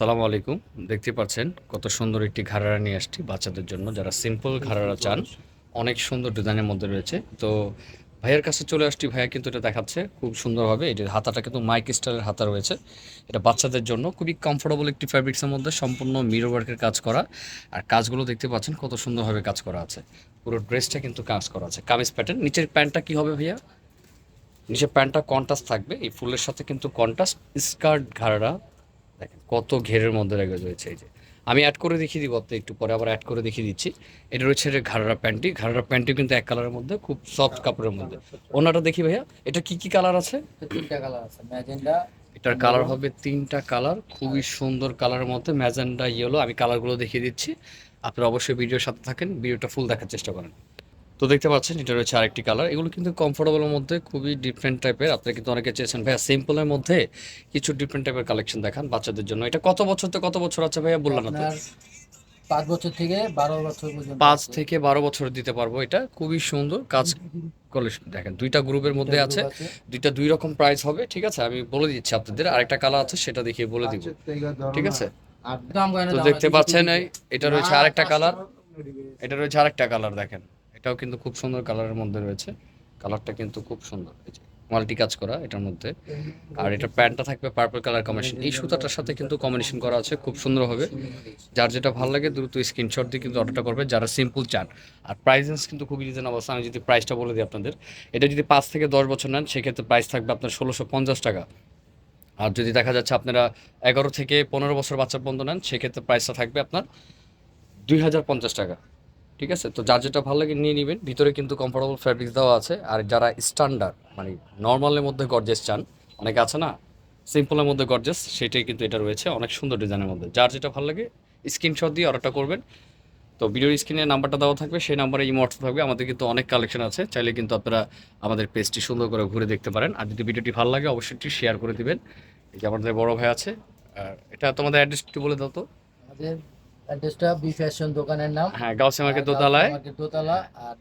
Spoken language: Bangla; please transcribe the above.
সালামু আলাইকুম। দেখতে পাচ্ছেন কত সুন্দর একটি ঘাড়ারা নিয়ে আসছি বাচ্চাদের জন্য। যারা সিম্পল ঘাড়ারা চান, অনেক সুন্দর ডিজাইনের মধ্যে রয়েছে। তো ভাইয়ের কাছে চলে আসছি। ভাইয়া কিন্তু এটা দেখাচ্ছে খুব সুন্দরভাবে। এটির হাতাটা কিন্তু মাইক স্টাইলের হাতা রয়েছে। এটা বাচ্চাদের জন্য খুবই কমফোর্টেবল একটি ফ্যাব্রিক্সের মধ্যে সম্পূর্ণ মিরর ওয়ার্কের কাজ করা। আর কাজগুলো দেখতে পাচ্ছেন কত সুন্দরভাবে কাজ করা আছে। পুরো ড্রেসটা কিন্তু কাজ করা আছে। কামিজ প্যাটার্ন নিচের প্যান্টটা কি হবে ভাইয়া? নিচের প্যান্টটা কন্ট্রাস্ট থাকবে। এই ফুলের সাথে কিন্তু কন্ট্রাস্ট স্কার্ট ঘাড়া দেখেন কত ঘেরের মধ্যে রেখে রয়েছে এই যে। আমি অ্যাড করে দেখিয়ে দিব আপনি একটু পরে আবার অ্যাড করে দেখিয়ে দিচ্ছি। এটা রয়েছে এটা ঘাড়া প্যান্টটি। ঘাড়া প্যান্টটি কিন্তু এক কালারের মধ্যে খুব সফট কাপড়ের মধ্যে। ওনাটা দেখি ভাইয়া এটা কি কি কালার আছে? তিনটা কালার আছে ম্যাজেন্ডা এটার কালার হবে তিনটা কালার খুবই সুন্দর কালারের মধ্যে ম্যাজেন্ডা ইয়েলো আমি কালারগুলো দেখিয়ে দিচ্ছি। আপনারা অবশ্যই ভিডিওর সাথে থাকেন ভিডিওটা ফুল দেখার চেষ্টা করেন। তো দেখতে পাচ্ছেন এটা রয়েছে আরেকটি কালার এগুলো কিন্তু কমফোর্টেবলের মধ্যে খুবই ডিফারেন্ট টাইপের আপনারা কিন্তু অনেকে চেয়েছেন ভাইয়া সিম্পলের মধ্যে কিছু ডিফারেন্ট টাইপের কালেকশন দেখান বাচ্চাদের জন্য। এটা কত বছর থেকে কত বছর আছে ভাইয়া? বললাম না তো। পাঁচ বছর থেকে বারো বছর পর্যন্ত পাঁচ থেকে বারো বছর দিতে পারব এটা। খুবই সুন্দর কাজ করলে দেখেন দুইটা গ্রুপের মধ্যে আছে। দুইটা দুই রকম প্রাইস হবে ঠিক আছে? আমি বলে দিচ্ছি আপনাদের আরেকটা কালার আছে সেটা দেখিয়ে বলে দিব। ঠিক আছে? তো দেখতে পাচ্ছেন এটা রয়েছে আরেকটা কালার এটা রয়েছে আরেকটা কালার দেখেন। এটাও কিন্তু খুব সুন্দর কালারের মধ্যে রয়েছে। কালারটা কিন্তু খুব সুন্দর। মাল্টি কাজ করা এটার মধ্যে। আর এটা প্যান্টটা থাকবে পার্পল কালার কম্বিনেশন এই সুতাটার সাথে কিন্তু কম্বিনেশন করা আছে, খুব সুন্দর হবে। যার যেটা ভালো লাগে দ্রুত স্ক্রিনশট দিয়ে কিন্তু অর্ডারটা করবে, যারা সিম্পল চান। আর প্রাইসেস কিন্তু খুবই রিজনেবল আমি যদি প্রাইসটা বলে দিই আপনাদের, এটা যদি পাঁচ থেকে দশ বছর নেন, সেক্ষেত্রে প্রাইস থাকবে আপনার ষোলোশো পঞ্চাশ টাকা। আর যদি দেখা যাচ্ছে আপনারা এগারো থেকে পনেরো বছর বাচ্চা পর্যন্ত নেন, সেক্ষেত্রে প্রাইসটা থাকবে আপনার দুই হাজার পঞ্চাশ টাকা। ঠিক আছে? তো যার যেটা ভালো লাগে নিয়ে নেবেন। ভিতরে কিন্তু কমফোর্টেবল ফ্যাব্রিক্স দেওয়া আছে। আর যারা স্ট্যান্ডার্ড মানে নর্মালের মধ্যে গর্জেস চান, অনেকে আছে না? সিম্পলের মধ্যে গর্জেস সেটাই কিন্তু এটা রয়েছে। অনেক সুন্দর ডিজাইনের মধ্যে। যার যেটা ভালো লাগে স্ক্রিনশট দিয়ে অর্ডারটা করবেন। তো ভিডিওর স্ক্রিনে নাম্বারটা দেওয়া থাকবে। সেই নাম্বারে ইমো থাকবে। আমাদের কিন্তু অনেক কালেকশন আছে। চাইলে কিন্তু আপনারা আমাদের পেজটি সুন্দর করে ঘুরে দেখতে পারেন। আর যদি ভিডিওটি ভালো লাগে, অবশ্যই একটু শেয়ার করে দিবেন। এই যে আমাদের বড় ভাই আছে। আর এটা তোমাদের অ্যাড্রেসটি বলে দাও তো। আমাদের অ্যাড্রেসটা বি ফ্যাশন দোকানের নাম। হ্যাঁ গাউসে মার্কেট দোতলায়। মার্কেট দোতলা আর